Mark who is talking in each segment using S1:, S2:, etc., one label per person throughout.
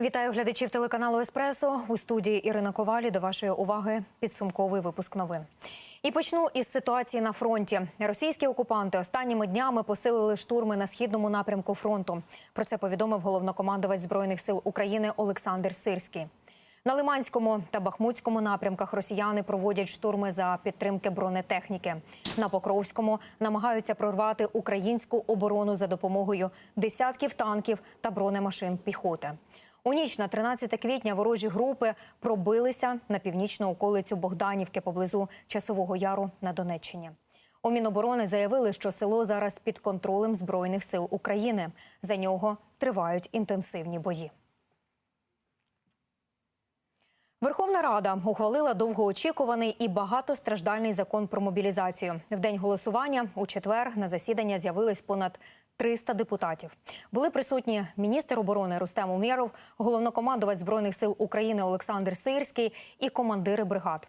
S1: Вітаю глядачів телеканалу Еспресо у студії Ірина Ковалі. До вашої уваги підсумковий випуск новин. І почну із ситуації на фронті. Російські окупанти останніми днями посилили штурми на східному напрямку фронту. Про це повідомив головнокомандувач збройних сил України Олександр Сирський. На Лиманському та Бахмутському напрямках росіяни проводять штурми за підтримки бронетехніки. На Покровському намагаються прорвати українську оборону за допомогою десятків танків та бронемашин піхоти. У ніч на 13 квітня ворожі групи пробилися на північну околицю Богданівки поблизу Часового Яру на Донеччині. У Міноборони заявили, що село зараз під контролем Збройних сил України. За нього тривають інтенсивні бої. Верховна Рада ухвалила довгоочікуваний і багатостраждальний закон про мобілізацію. В день голосування у четвер на засідання з'явились понад 300 депутатів. Були присутні міністр оборони Рустем Умєров, головнокомандувач збройних сил України Олександр Сирський і командири бригад.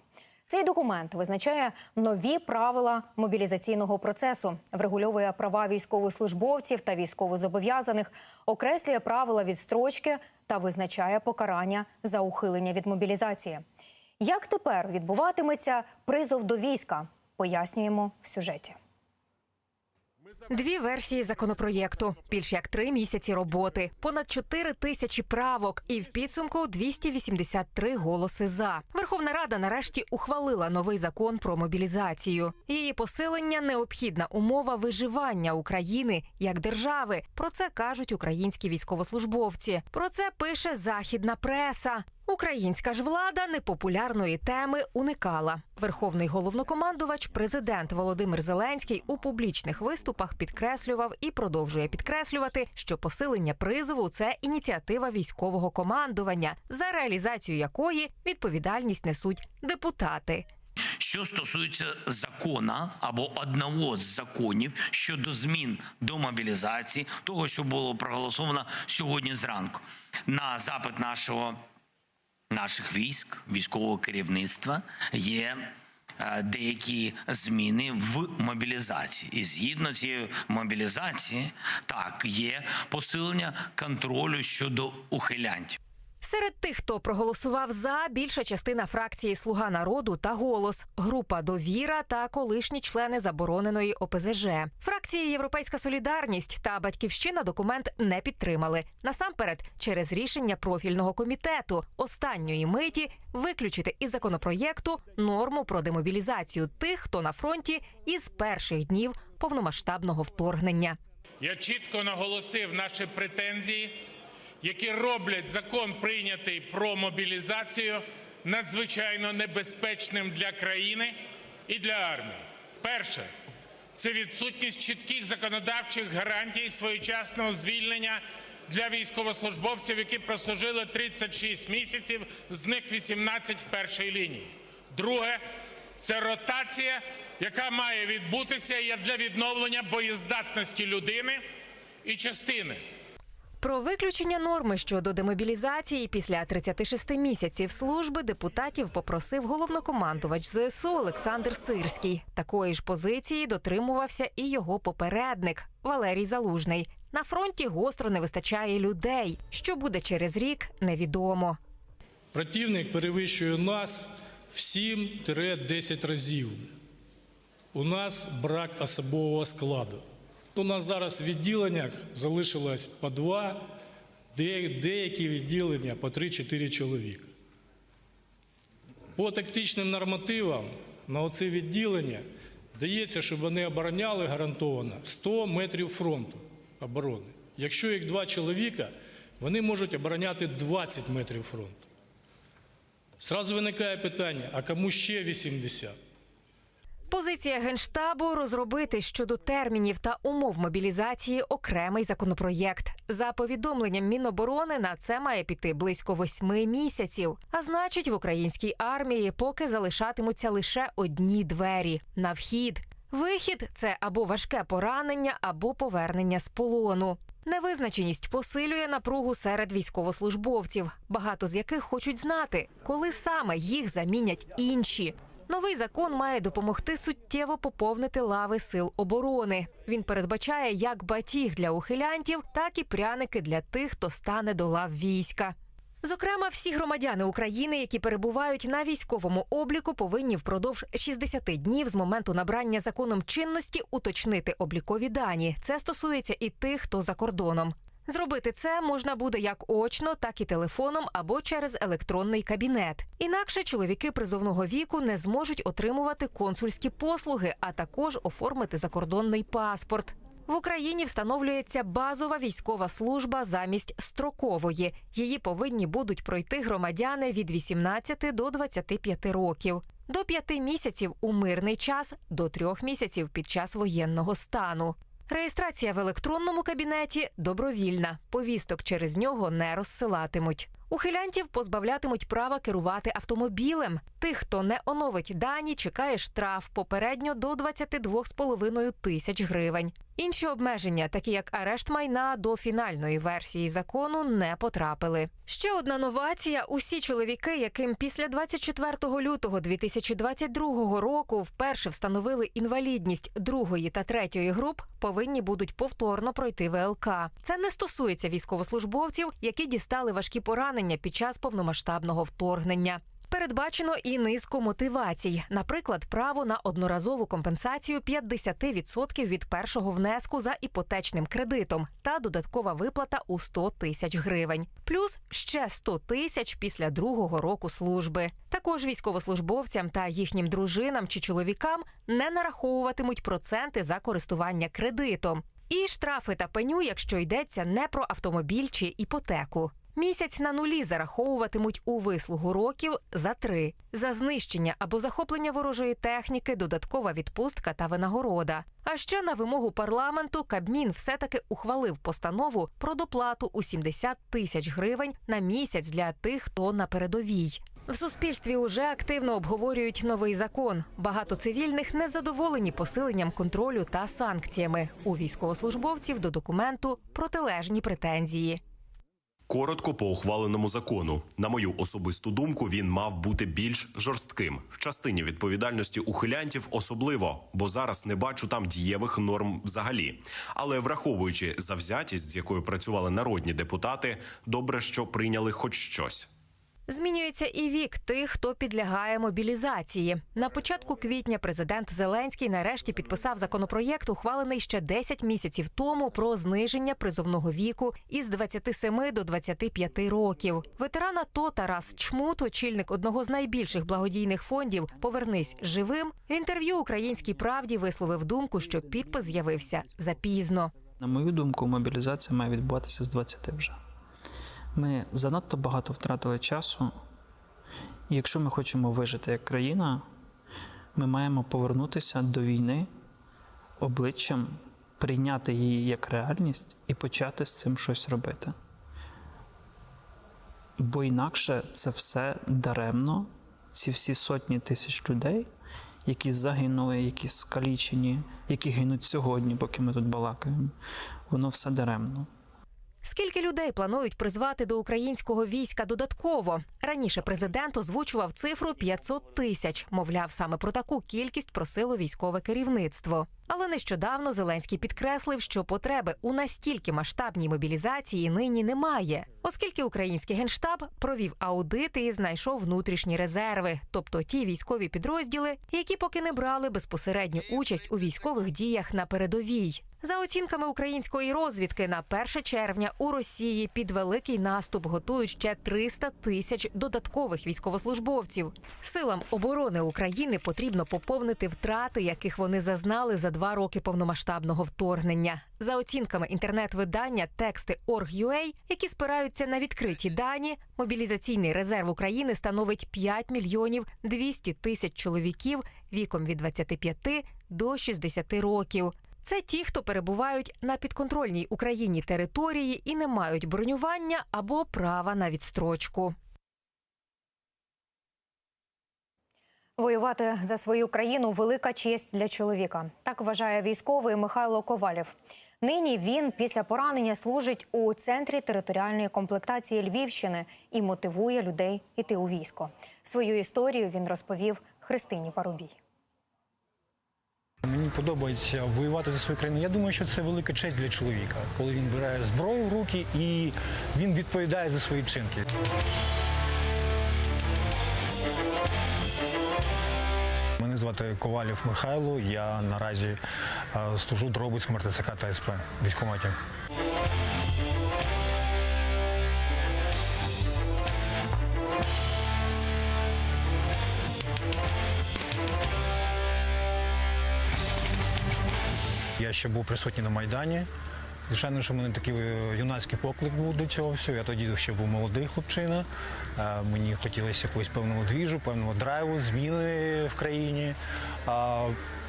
S1: Цей документ визначає нові правила мобілізаційного процесу, врегульовує права військовослужбовців та військовозобов'язаних, окреслює правила відстрочки та визначає покарання за ухилення від мобілізації. Як тепер відбуватиметься призов до війська? Пояснюємо в сюжеті.
S2: Дві версії законопроєкту, більш як три місяці роботи, понад 4 тисячі правок, і в підсумку 283 голоси за. Верховна Рада нарешті ухвалила новий закон про мобілізацію. Її посилення необхідна умова виживання України як держави. Про це кажуть українські військовослужбовці. Про це пише західна преса. Українська ж влада непопулярної теми уникала. Верховний головнокомандувач, президент Володимир Зеленський у публічних виступах підкреслював і продовжує підкреслювати, що посилення призову це ініціатива військового командування, за реалізацію якої відповідальність несуть депутати.
S3: Що стосується закона або одного з законів щодо змін до мобілізації, того, що було проголосовано сьогодні зранку, на запит нашого наших військ, військового керівництва є е, деякі зміни в мобілізації. І згідно цієї мобілізації, так є посилення контролю щодо ухилянтів.
S2: Серед тих, хто проголосував за, більша частина фракції Слуга народу та голос, група Довіра та колишні члени забороненої ОПЗЖ. Фракції Європейська Солідарність та Батьківщина документ не підтримали. Насамперед, через рішення профільного комітету останньої миті виключити із законопроєкту норму про демобілізацію тих, хто на фронті із перших днів повномасштабного вторгнення.
S4: Я чітко наголосив наші претензії, які роблять закон, прийнятий про мобілізацію, надзвичайно небезпечним для країни і для армії. Перше це відсутність чітких законодавчих гарантій своєчасного звільнення для військовослужбовців, які прослужили 36 місяців, з них 18 в першій лінії. Друге це ротація, яка має відбутися для відновлення боєздатності людини і частини.
S2: Про виключення норми щодо демобілізації після 36 місяців служби депутатів попросив головнокомандувач ЗСУ Олександр Сирський. Такої ж позиції дотримувався і його попередник Валерій Залужний. На фронті гостро не вистачає людей. Що буде через рік, невідомо.
S5: Противник перевищує нас в 7-10 разів. У нас брак особового складу. У нас зараз в відділеннях залишилось по два, деякі відділення по 3-4 чоловіка. По тактичним нормативам на оце відділення дається, щоб вони обороняли гарантовано 100 метрів фронту оборони. Якщо їх два чоловіка, вони можуть обороняти 20 метрів фронту. Зразу виникає питання: а кому ще 80?
S2: Позиція генштабу розробити щодо термінів та умов мобілізації окремий законопроєкт. За повідомленням Міноборони на це має піти близько восьми місяців. А значить, в українській армії поки залишатимуться лише одні двері на вхід. Вихід це або важке поранення, або повернення з полону. Невизначеність посилює напругу серед військовослужбовців, багато з яких хочуть знати, коли саме їх замінять інші. Новий закон має допомогти суттєво поповнити лави сил оборони. Він передбачає як батіг для ухилянтів, так і пряники для тих, хто стане до лав війська. Зокрема, всі громадяни України, які перебувають на військовому обліку, повинні впродовж 60 днів з моменту набрання законом чинності уточнити облікові дані. Це стосується і тих, хто за кордоном. Зробити це можна буде як очно, так і телефоном або через електронний кабінет. Інакше чоловіки призовного віку не зможуть отримувати консульські послуги, а також оформити закордонний паспорт. В Україні встановлюється базова військова служба замість строкової. Її повинні будуть пройти громадяни від 18 до 25 років. До п'яти місяців у мирний час, до трьох місяців під час воєнного стану. Реєстрація в електронному кабінеті добровільна. Повісток через нього не розсилатимуть. Ухилянтів позбавлятимуть права керувати автомобілем. Тих, хто не оновить дані, чекає штраф попередньо до 22,5 тисяч гривень. Інші обмеження, такі як арешт майна, до фінальної версії закону не потрапили. Ще одна новація: усі чоловіки, яким після 24 лютого 2022 року вперше встановили інвалідність другої та третьої груп, повинні будуть повторно пройти ВЛК. Це не стосується військовослужбовців, які дістали важкі поранення під час повномасштабного вторгнення. Передбачено і низку мотивацій, наприклад, право на одноразову компенсацію 50% від першого внеску за іпотечним кредитом та додаткова виплата у 100 тисяч гривень, плюс ще 100 тисяч після другого року служби. Також військовослужбовцям та їхнім дружинам чи чоловікам не нараховуватимуть проценти за користування кредитом. І штрафи та пеню, якщо йдеться не про автомобіль чи іпотеку. Місяць на нулі зараховуватимуть у вислугу років за три за знищення або захоплення ворожої техніки, додаткова відпустка та винагорода. А ще на вимогу парламенту Кабмін все-таки ухвалив постанову про доплату у 70 тисяч гривень на місяць для тих, хто на передовій. В суспільстві уже активно обговорюють новий закон. Багато цивільних не задоволені посиленням контролю та санкціями. У військовослужбовців до документу протилежні претензії.
S6: Коротко по ухваленому закону. На мою особисту думку, він мав бути більш жорстким в частині відповідальності ухилянтів, особливо, бо зараз не бачу там дієвих норм взагалі. Але враховуючи завзятість, з якою працювали народні депутати, добре, що прийняли хоч щось.
S2: Змінюється і вік тих, хто підлягає мобілізації. На початку квітня президент Зеленський нарешті підписав законопроєкт, ухвалений ще 10 місяців тому про зниження призовного віку із 27 до 25 років. Ветеран АТО Тарас Чмут, очільник одного з найбільших благодійних фондів Повернись живим. В інтерв'ю Українській правді висловив думку, що підпис з'явився запізно.
S7: На мою думку, мобілізація має відбуватися з 20 вже. Ми занадто багато втратили часу, і якщо ми хочемо вижити як країна, ми маємо повернутися до війни обличчям, прийняти її як реальність і почати з цим щось робити. Бо інакше це все даремно, ці всі сотні тисяч людей, які загинули, які скалічені, які гинуть сьогодні, поки ми тут балакаємо, воно все даремно.
S2: Скільки людей планують призвати до українського війська додатково? Раніше президент озвучував цифру 500 тисяч. Мовляв, саме про таку кількість просило військове керівництво. Але нещодавно Зеленський підкреслив, що потреби у настільки масштабній мобілізації нині немає, оскільки український генштаб провів аудит і знайшов внутрішні резерви, тобто ті військові підрозділи, які поки не брали безпосередню участь у військових діях на передовій. За оцінками української розвідки, на 1 червня у Росії під великий наступ готують ще 300 тисяч додаткових військовослужбовців. Силам оборони України потрібно поповнити втрати, яких вони зазнали за два роки повномасштабного вторгнення. За оцінками інтернет-видання тексти Org.ua, які спираються на відкриті дані, мобілізаційний резерв України становить 5 мільйонів 200 тисяч чоловіків віком від 25 до 60 років. Це ті, хто перебувають на підконтрольній Україні території і не мають бронювання або права на відстрочку.
S1: Воювати за свою країну велика честь для чоловіка. Так вважає військовий Михайло Ковалєв. Нині він після поранення служить у центрі територіальної комплектації Львівщини і мотивує людей іти у військо. Свою історію він розповів Христині Парубій.
S8: Мені подобається воювати за свою країну. Я думаю, що це велика честь для чоловіка, коли він бере зброю в руки і він відповідає за свої вчинки. Мене звати Ковалів Михайло. Я наразі е, служу Дробицькому РТЦК та СП військкоматі. Я ще був присутній на Майдані. Звичайно, що в мене такий е, юнацький поклик був до цього всього. Я тоді ще був молодий хлопчина. Мені хотілося якогось певного двіжу, певного драйву, зміни в країні.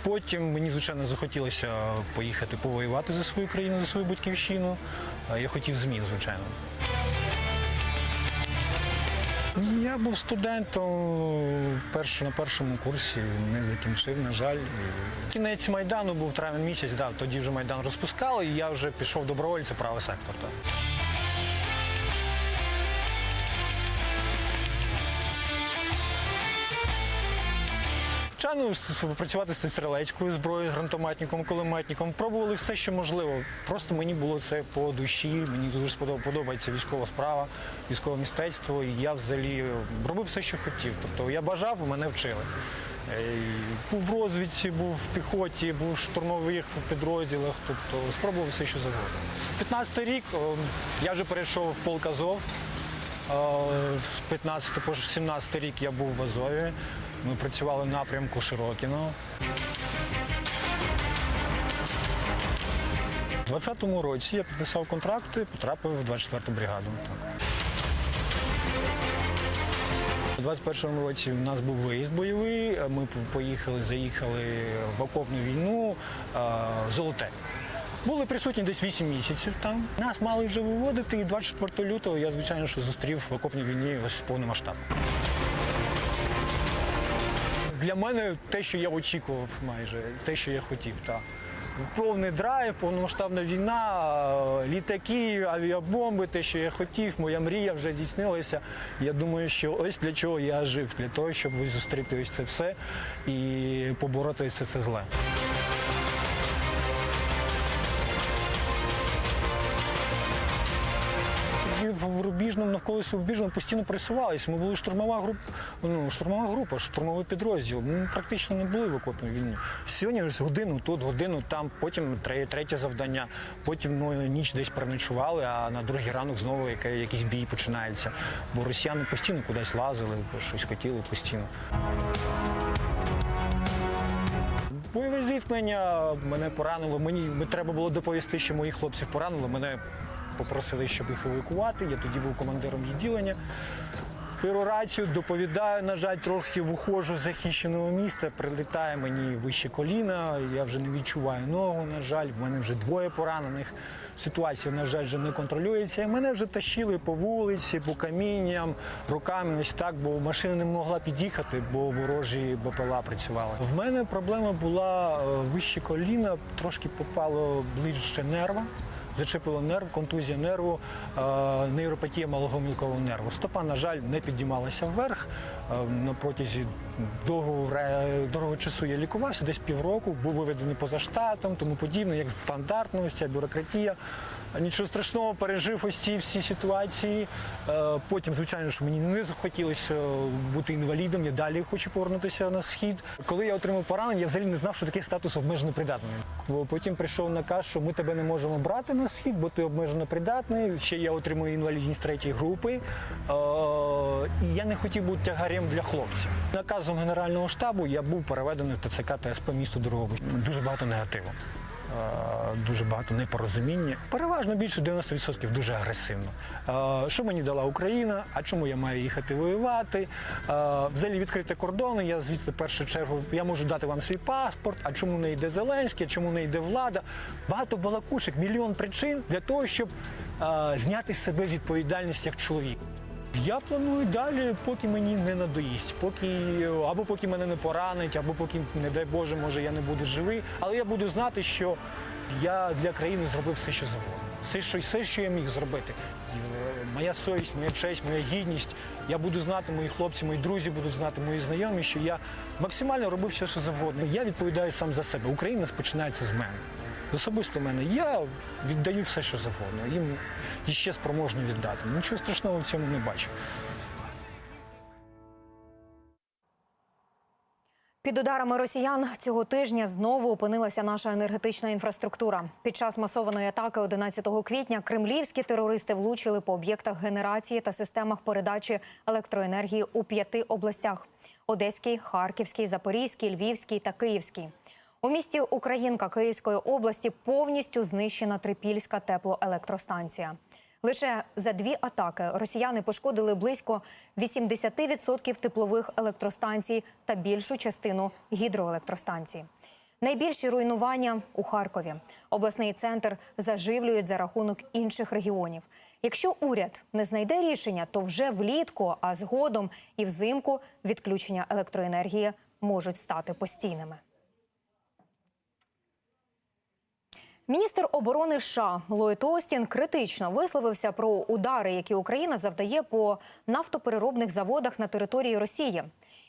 S8: Потім мені, звичайно, захотілося поїхати повоювати за свою країну, за свою батьківщину. Я хотів змін, звичайно. Я був студентом перш, на першому курсі, не закінчив, на жаль. Кінець Майдану був травень місяць, да, тоді вже Майдан розпускали, і я вже пішов добровольцем правий сектор. Так. Звичайно, працювати з стрілецькою зброєю, гранатометником, кулеметником. Пробували все, що можливо. Просто мені було це по душі. Мені дуже подобається військова справа, військове мистецтво. І я взагалі робив все, що хотів. Тобто я бажав, мене вчили. Е, Був в розвідці, був в піхоті, був в штурмових підрозділах, тобто спробував все, що завгодно. 15-й рік я вже перейшов в полк Азов. Е, З 15 по 17 рік я був в Азові. Ми працювали в напрямку Широкіно. У 20-му році я підписав контракти, потрапив в 24-ту бригаду. Так. У 21-му році у нас був виїзд бойовий. Ми поїхали, заїхали в окопну війну Золоте. Були присутні десь 8 місяців там. Нас мали вже виводити, і 24 лютого я, звичайно, що зустрів в окопній війні ось повний масштаб. Для мене те, що я очікував майже, те, що я хотів. Так. Повний драйв, повномасштабна війна, літаки, авіабомби, те, що я хотів, моя мрія вже здійснилася. Я думаю, що ось для чого я жив, для того, щоб зустріти ось це все і побороти ось це, це зле. В навколо Рубіжному постійно пресувалися. Ми були штурмова група, ну, штурмова група, штурмовий підрозділ. Ми практично не були в окопній війні. Сьогодні годину тут, годину там, потім тре- третє завдання, потім ну, ніч десь переночували, а на другий ранок знову якийсь бій починається. Бо росіяни постійно кудись лазили, щось хотіли постійно. Бойове зіткнення мене поранило. Мені треба було доповісти, що моїх хлопців поранило. Мене попросили, щоб їх евакувати. Я тоді був командиром відділення. Беру доповідаю, на жаль, трохи виходжу з захищеного міста, прилітає мені вище коліна, я вже не відчуваю ногу, на жаль, в мене вже двоє поранених. Ситуація, на жаль, вже не контролюється. І мене вже тащили по вулиці, по камінням, руками ось так, бо машина не могла під'їхати, бо ворожі БПЛА працювали. В мене проблема була е, вище коліна, трошки попало ближче нерва. Зачепило нерв, контузія нерву, е, нейропатія малого мілкового нерву. Стопа, на жаль, не підіймалася вверх. Е, На протязі довгого, вре- довгого часу я лікувався, десь півроку, був виведений поза штатом, тому подібне, як стандартно, вся бюрократія. Нічого страшного, пережив ось ці всі ситуації. Е, Потім, звичайно, що мені не захотілося бути інвалідом, я далі хочу повернутися на схід. Коли я отримав поранення, я взагалі не знав, що таке статус обмежено придатний. Бо Потім прийшов наказ, що ми тебе не можемо брати на схід, бо ти обмежено придатний. Ще я отримую інвалідність третьої групи. Е, І я не хотів бути тягарем для хлопців. Наказом Генерального штабу я був переведений в ТЦК та СП місто Дорогобич. Дуже багато негативу. Е, Дуже багато непорозуміння. Переважно більше 90% дуже агресивно. Е, Що мені дала Україна? А чому я маю їхати воювати? Е, Взагалі відкрити кордони. Я звідси в першу чергу я можу дати вам свій паспорт. А чому не йде Зеленський? А чому не йде влада? Багато балакушек, мільйон причин для того, щоб зняти з себе відповідальність як чоловік. Я планую далі, поки мені не надоїсть, поки або поки мене не поранить, або поки, не дай Боже, може я не буду живий. Але я буду знати, що я для країни зробив все, що завгодно. Все, що, все, що я міг зробити. Е, моя совість, моя честь, моя гідність. Я буду знати, мої хлопці, мої друзі будуть знати, мої знайомі, що я максимально робив все, що завгодно. Я відповідаю сам за себе. Україна починається з мене. Особисто мене. Я віддаю все, що завгодно. Їм іще спроможні віддати. Нічого страшного в цьому не бачу.
S1: Під ударами росіян цього тижня знову опинилася наша енергетична інфраструктура. Під час масованої атаки 11 квітня кремлівські терористи влучили по об'єктах генерації та системах передачі електроенергії у п'яти областях: Одеській, Харківській, Запорізькій, Львівській та Київській. У місті Українка Київської області повністю знищена трипільська теплоелектростанція. Лише за дві атаки росіяни пошкодили близько 80% теплових електростанцій та більшу частину гідроелектростанцій. Найбільші руйнування у Харкові. Обласний центр заживлюють за рахунок інших регіонів. Якщо уряд не знайде рішення, то вже влітку, а згодом і взимку відключення електроенергії можуть стати постійними. Міністр оборони США Ллойд Остін критично висловився про удари, які Україна завдає по нафтопереробних заводах на території Росії,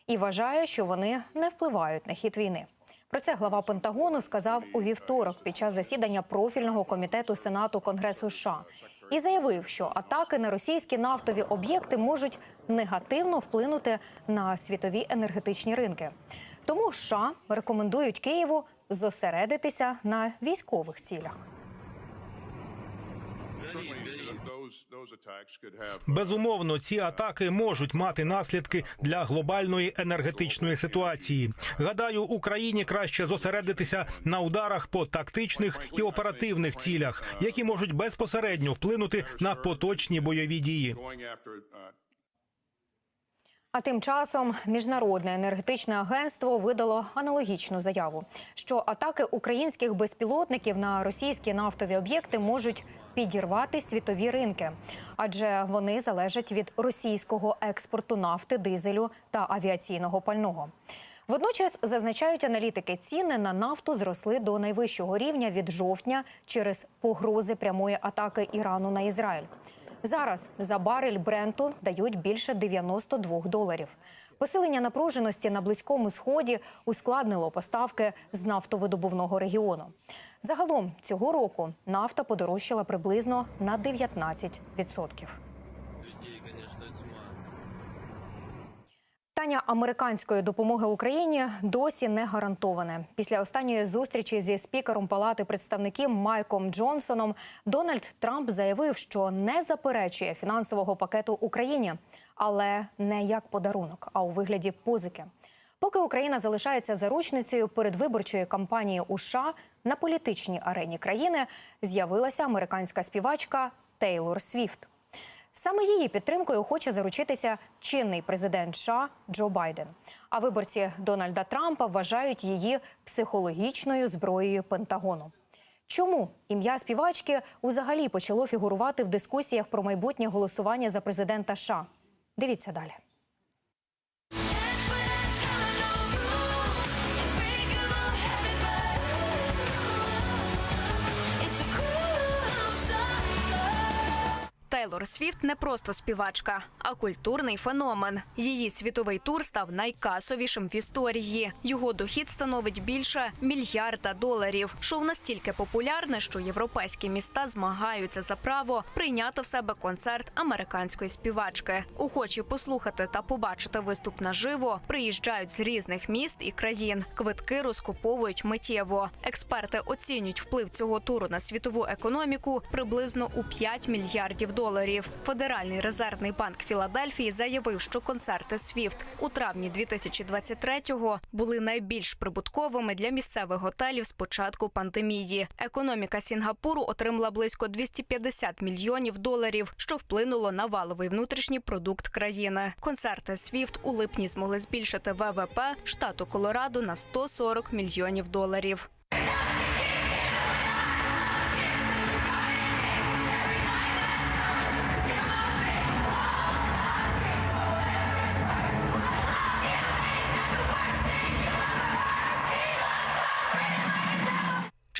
S1: і вважає, що вони не впливають на хід війни. Про це глава Пентагону сказав у вівторок під час засідання профільного комітету Сенату Конгресу США і заявив, що атаки на російські нафтові об'єкти можуть негативно вплинути на світові енергетичні ринки. Тому США рекомендують Києву зосередитися на військових цілях.
S9: Безумовно, ці атаки можуть мати наслідки для глобальної енергетичної ситуації. Гадаю, Україні краще зосередитися на ударах по тактичних і оперативних цілях, які можуть безпосередньо вплинути на поточні бойові дії.
S1: А тим часом міжнародне енергетичне агентство видало аналогічну заяву, що атаки українських безпілотників на російські нафтові об'єкти можуть підірвати світові ринки, адже вони залежать від російського експорту нафти, дизелю та авіаційного пального. Водночас зазначають аналітики, ціни на нафту зросли до найвищого рівня від жовтня через погрози прямої атаки Ірану на Ізраїль. Зараз за барель бренту дають більше 92 доларів. Посилення напруженості на близькому сході ускладнило поставки з нафтовидобувного регіону. Загалом цього року нафта подорожчала приблизно на 19%. Питання американської допомоги Україні досі не гарантоване. Після останньої зустрічі зі спікером Палати представників Майком Джонсоном Дональд Трамп заявив, що не заперечує фінансового пакету Україні, але не як подарунок, а у вигляді позики. Поки Україна залишається заручницею передвиборчої кампанії у США на політичній арені країни, з'явилася американська співачка Тейлор Свіфт. Саме її підтримкою хоче заручитися чинний президент США Джо Байден. А виборці Дональда Трампа вважають її психологічною зброєю Пентагону. Чому ім'я співачки взагалі почало фігурувати в дискусіях про майбутнє голосування за президента США? Дивіться далі.
S10: Тейлор Свіфт не просто співачка, а культурний феномен. Її світовий тур став найкасовішим в історії. Його дохід становить більше мільярда доларів. Шоу настільки популярне, що європейські міста змагаються за право прийняти в себе концерт американської співачки. Охочі послухати та побачити виступ наживо приїжджають з різних міст і країн. Квитки розкуповують миттєво. Експерти оцінюють вплив цього туру на світову економіку приблизно у 5 мільярдів доларів. Федеральний резервний банк Філадельфії заявив, що концерти Свіфт у травні 2023-го були найбільш прибутковими для місцевих готелів з початку пандемії. Економіка Сінгапуру отримала близько 250 мільйонів доларів, що вплинуло на валовий внутрішній продукт країни. Концерти Свіфт у липні змогли збільшити ВВП штату Колорадо на 140 мільйонів доларів.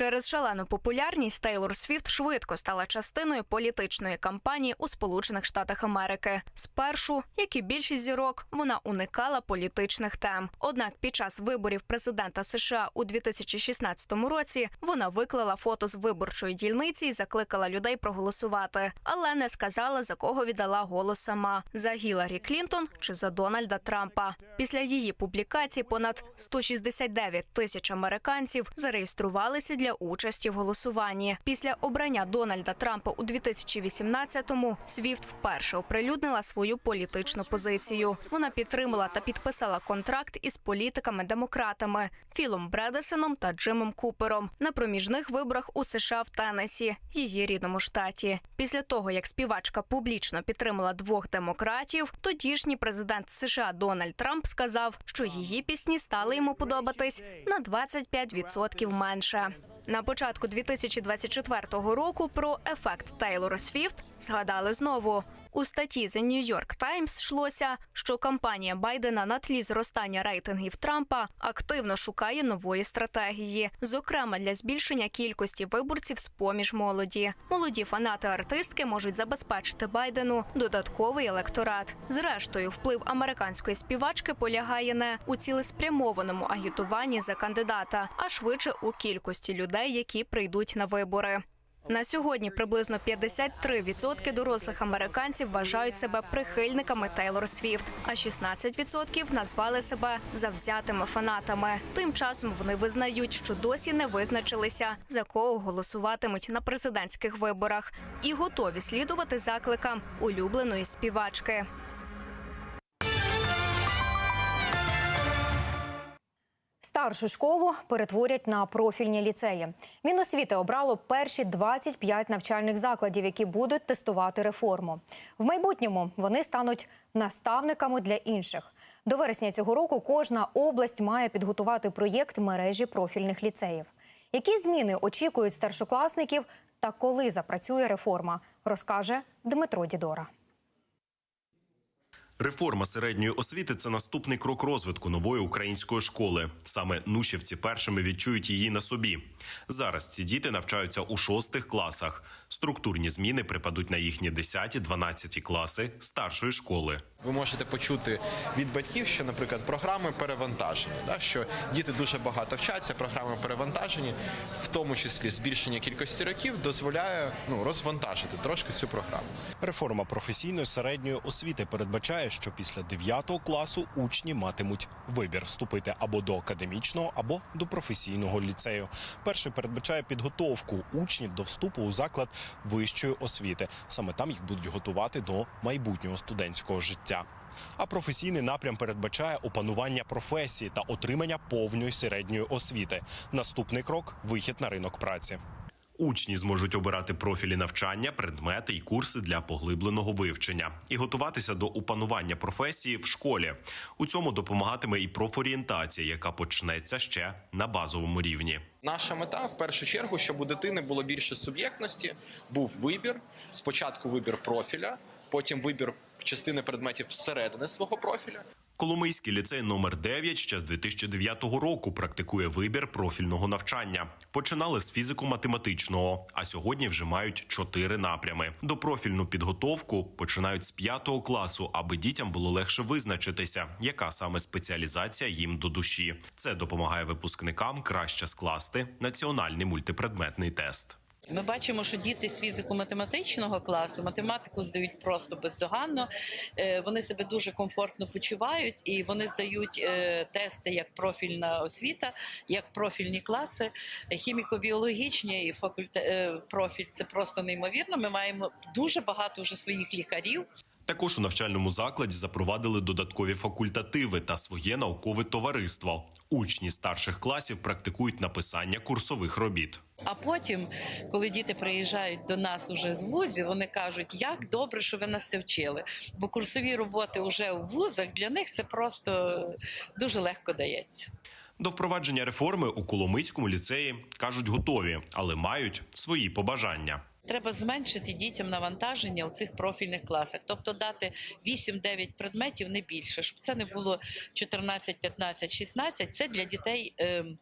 S10: Через шалену популярність Тейлор Свіфт швидко стала частиною політичної кампанії у Сполучених Штатах Америки. Спершу, як і більшість зірок, вона уникала політичних тем. Однак під час виборів президента США у 2016 році вона виклала фото з виборчої дільниці і закликала людей проголосувати, але не сказала за кого віддала голос сама за Гіларі Клінтон чи за Дональда Трампа. Після її публікації понад 169 тисяч американців зареєструвалися для участі в голосуванні. Після обрання Дональда Трампа у 2018-му Свіфт вперше оприлюднила свою політичну позицію. Вона підтримала та підписала контракт із політиками-демократами Філом Бредесеном та Джимом Купером на проміжних виборах у США в Теннесі, її рідному штаті. Після того, як співачка публічно підтримала двох демократів, тодішній президент США Дональд Трамп сказав, що її пісні стали йому подобатись на 25% менше. На початку 2024 року про ефект Тейлора Свіфт згадали знову. У статті The New York Times йшлося, що кампанія Байдена на тлі зростання рейтингів Трампа активно шукає нової стратегії, зокрема для збільшення кількості виборців з поміж молоді. Молоді фанати артистки можуть забезпечити Байдену додатковий електорат. Зрештою, вплив американської співачки полягає не у цілеспрямованому агітуванні за кандидата, а швидше у кількості людей, які прийдуть на вибори. На сьогодні приблизно 53% дорослих американців вважають себе прихильниками Тейлор Свіфт, а 16% назвали себе завзятими фанатами. Тим часом вони визнають, що досі не визначилися за кого голосуватимуть на президентських виборах, і готові слідувати закликам улюбленої співачки.
S1: Старшу школу перетворять на профільні ліцеї. Міносвіти обрало перші 25 навчальних закладів, які будуть тестувати реформу. В майбутньому вони стануть наставниками для інших. До вересня цього року кожна область має підготувати проєкт мережі профільних ліцеїв. Які зміни очікують старшокласників та коли запрацює реформа, розкаже Дмитро Дідора.
S6: Реформа середньої освіти це наступний крок розвитку нової української школи. Саме нушівці першими відчують її на собі. Зараз ці діти навчаються у шостих класах. Структурні зміни припадуть на їхні 10-12 класи старшої школи.
S11: Ви можете почути від батьків, що, наприклад, програми перевантажені, да, що діти дуже багато вчаться, програми перевантажені, в тому числі збільшення кількості років дозволяє ну, розвантажити трошки цю програму.
S12: Реформа професійної середньої освіти передбачає, що після 9 класу учні матимуть вибір вступити або до академічного, або до професійного ліцею. Перший передбачає підготовку учнів до вступу у заклад вищої освіти. Саме там їх будуть готувати до майбутнього студентського життя. А професійний напрям передбачає опанування професії та отримання повної середньої освіти. Наступний крок вихід на ринок праці.
S6: Учні зможуть обирати профілі навчання, предмети і курси для поглибленого вивчення і готуватися до опанування професії в школі. У цьому допомагатиме і профорієнтація, яка почнеться ще на базовому рівні.
S11: Наша мета в першу чергу, щоб у дитини було більше суб'єктності, був вибір. Спочатку вибір профіля, потім вибір частини предметів всередини свого профіля.
S6: Коломийський ліцей номер 9 ще з 2009 року практикує вибір профільного навчання. Починали з фізико-математичного, а сьогодні вже мають чотири напрями. До профільну підготовку починають з п'ятого класу, аби дітям було легше визначитися, яка саме спеціалізація їм до душі. Це допомагає випускникам краще скласти національний мультипредметний тест.
S13: Ми бачимо, що діти з фізико-математичного класу математику здають просто бездоганно. Е, Вони себе дуже комфортно почувають і вони здають е, тести як профільна освіта, як профільні класи, хіміко-біологічні і факульте е, профіль. Це просто неймовірно. Ми маємо дуже багато вже своїх лікарів.
S6: Також у навчальному закладі запровадили додаткові факультативи та своє наукове товариство. Учні старших класів практикують написання курсових робіт.
S13: А потім, коли діти приїжджають до нас уже з вузів, вони кажуть, як добре, що ви нас це вчили. Бо курсові роботи вже у вузах для них це просто дуже легко дається.
S6: До впровадження реформи у Коломийському ліцеї кажуть готові, але мають свої побажання.
S13: Треба зменшити дітям навантаження у цих профільних класах, тобто дати 8-9 предметів не більше, щоб це не було 14, 15, 16. Це для дітей. ем,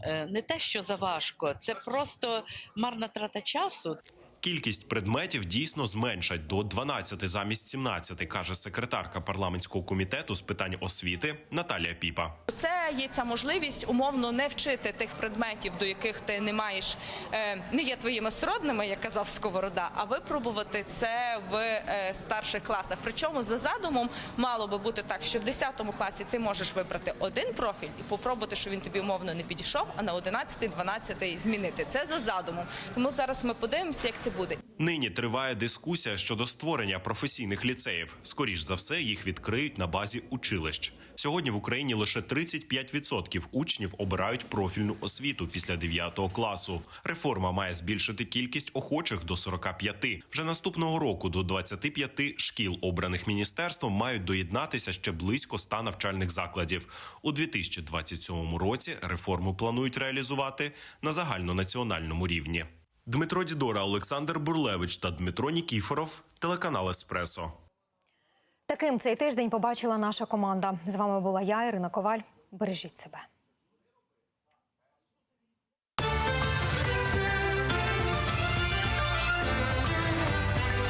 S13: е, не те, що заважко, це просто марна трата часу.
S6: Кількість предметів дійсно зменшать до 12 замість 17, каже секретарка парламентського комітету з питань освіти Наталія Піпа.
S14: Це є ця можливість умовно не вчити тих предметів, до яких ти не маєш е, не є твоїми сродними, як казав Сковорода, а випробувати це в е, старших класах. Причому за задумом мало би бути так, що в 10 класі ти можеш вибрати один профіль і попробувати, що він тобі умовно не підійшов, а на 11-12 змінити. Це за задумом. Тому зараз ми подивимося, як це буде.
S6: Нині триває дискусія щодо створення професійних ліцеїв. Скоріш за все, їх відкриють на базі училищ. Сьогодні в Україні лише 35% учнів обирають профільну освіту після 9 класу. Реформа має збільшити кількість охочих до 45. Вже наступного року до 25 шкіл, обраних міністерством, мають доєднатися ще близько 100 навчальних закладів. У 2027 році реформу планують реалізувати на загальнонаціональному рівні. Дмитро Дідора, Олександр Бурлевич та Дмитро Нікіфоров, телеканал Еспресо.
S1: Таким цей тиждень побачила наша команда. З вами була я, Ірина Коваль. Бережіть себе.